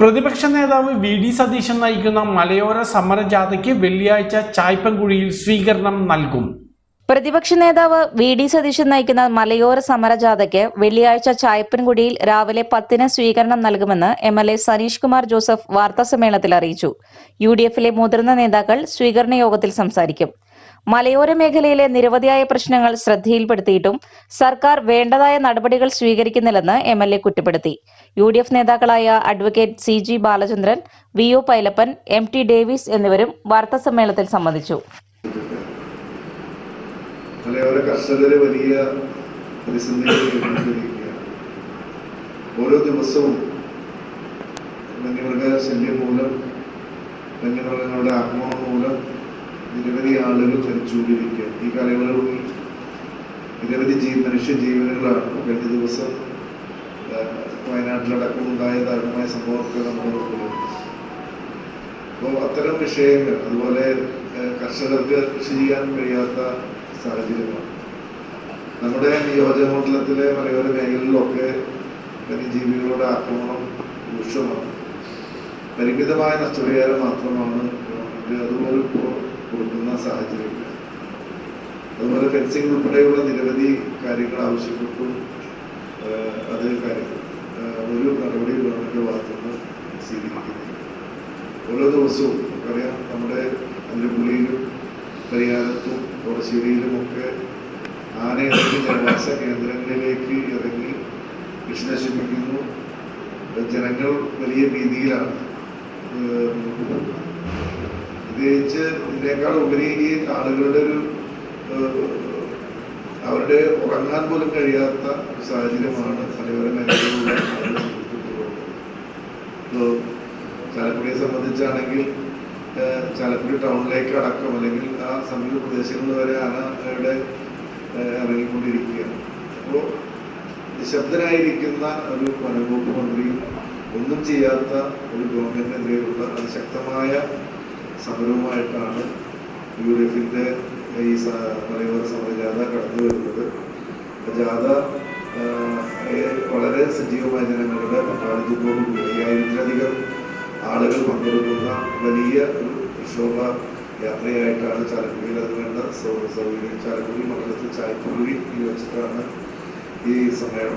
പ്രതിപക്ഷ നേതാവ് V D Satheesan നയിക്കുന്ന മലയോര സമരജാഥയ്ക്ക് വെള്ളിയാഴ്ച ചായ്പൻകുഴിയിൽ സ്വീകരണം നൽകും. പ്രതിപക്ഷ നേതാവ് വി ഡി സതീശൻ നയിക്കുന്ന മലയോര സമരജാഥയ്ക്ക് വെള്ളിയാഴ്ച ചായപ്പൻകുടിയിൽ രാവിലെ പത്തിന് സ്വീകരണം നൽകുമെന്ന് M L A Saneesh Kumar Joseph വാർത്താസമ്മേളനത്തിൽ അറിയിച്ചു. യു ഡി എഫിലെ മുതിർന്ന നേതാക്കൾ സ്വീകരണ യോഗത്തിൽ സംസാരിക്കും. മലയോര മേഖലയിലെ നിരവധിയായ പ്രശ്നങ്ങൾ ശ്രദ്ധയിൽപ്പെടുത്തിയിട്ടും സർക്കാർ വേണ്ടതായ നടപടികൾ സ്വീകരിക്കുന്നില്ലെന്ന് എം എൽ എ കുറ്റപ്പെടുത്തി. യു ഡി എഫ് നേതാക്കളായ advocate C G Balachandran V O Pailappan M T Davis എന്നിവരും വാർത്താസമ്മേളനത്തിൽ സംബന്ധിച്ചു. മലയോര കർഷകര് വലിയ പ്രതിസന്ധികൾ ഓരോ ദിവസവും വന്യമൃഗ ശല്യം മൂലം വന്യമൃഗങ്ങളുടെ ആക്രമണം മൂലം നിരവധി ആളുകൾ മരിച്ചുകൊണ്ടിരിക്കുകയാണ്. ഈ കാലയളവിൽ നിരവധി ജീ മനുഷ്യ ജീവനുകളാണ് കഴിഞ്ഞ ദിവസം വയനാട്ടിലടക്കം ഉണ്ടായ ദാരുണമായ സംഭവമൊക്കെ നോക്കുന്നത് അപ്പോൾ അത്തരം വിഷയങ്ങൾ അതുപോലെ കർഷകർക്ക് കൃഷി ചെയ്യാൻ കഴിയാത്ത സാഹചര്യമാണ്. നമ്മുടെ നിയോജകമണ്ഡലത്തിലെ മലയോര മേഖലകളിലൊക്കെ വന്യജീവികളുടെ ആക്രമണം രൂക്ഷമാണ്. പരിമിതമായ നഷ്ടപരിഹാരം മാത്രമാണ് ഗവൺമെന്റ് അതുപോലെ കൊടുക്കുന്ന സാഹചര്യമില്ല അതുപോലെ ഫെൻസിംഗ് ഉൾപ്പെടെയുള്ള നിരവധി കാര്യങ്ങൾ ആവശ്യപ്പെട്ടു അത് കാര്യം ഒരു നടപടി ഗവൺമെന്റ് ഭാഗത്തുനിന്ന് സ്വീകരിക്കുന്നില്ല. ഓരോ ദിവസവും നമുക്കറിയാം നമ്മുടെ അതിരപ്പള്ളിയിലും പരിഹാരത്തും കോടശ്ശേരിയിലുമൊക്കെ ഒക്കെ ആന ഇറങ്ങി ജനവാസ കേന്ദ്രങ്ങളിലേക്ക് ഇറങ്ങി കൃഷി നശിപ്പിക്കുന്നു ജനങ്ങൾ വലിയ രീതിയിലാണ് പ്രത്യേകിച്ച് ഇതിനേക്കാൾ ഉപരി ആളുകളുടെ ഒരു അവരുടെ ഉറങ്ങാൻ പോലും കഴിയാത്ത സാഹചര്യമാണ് മലയോര മേഖലയിലുള്ള ആളുകൾ. ചാലക്കുടിയെ സംബന്ധിച്ചാണെങ്കിൽ ചാലക്കുടി ടൗണിലേക്ക് അടക്കം അല്ലെങ്കിൽ ആ സമീപ പ്രദേശങ്ങളിൽ വരെ ആന ഇവിടെ ഇറങ്ങിക്കൊണ്ടിരിക്കുകയാണ്. അപ്പോൾ നിശബ്ദനായിരിക്കുന്ന ഒരു വനംവകുപ്പ് മന്ത്രിയും ഒന്നും ചെയ്യാത്ത ഒരു ഗവൺമെന്റിനെതിരെയുള്ള അതിശക്തമായ സമരവുമായിട്ടാണ് യു ഡി എഫിന്റെ ഈ മലയോര മലയോര സമരജാഥ കടന്നു വരുന്നത്. ജാഥ വളരെ സജീവമായ ജനങ്ങളുടെ പങ്കാളിത്തത്തോടുകൂടി അയ്യായിരത്തിലധികം ആളുകൾ പങ്കെടുക്കുന്ന വലിയ ഒരു പ്രക്ഷോഭ യാത്രയായിട്ടാണ് ചാലക്കുടിയിൽ അത് വേണ്ട സൗകര്യം ചാലക്കുടി മണ്ഡലത്തിൽ ചായക്കുടി വെച്ചിട്ടാണ് ഈ സമ്മേളനം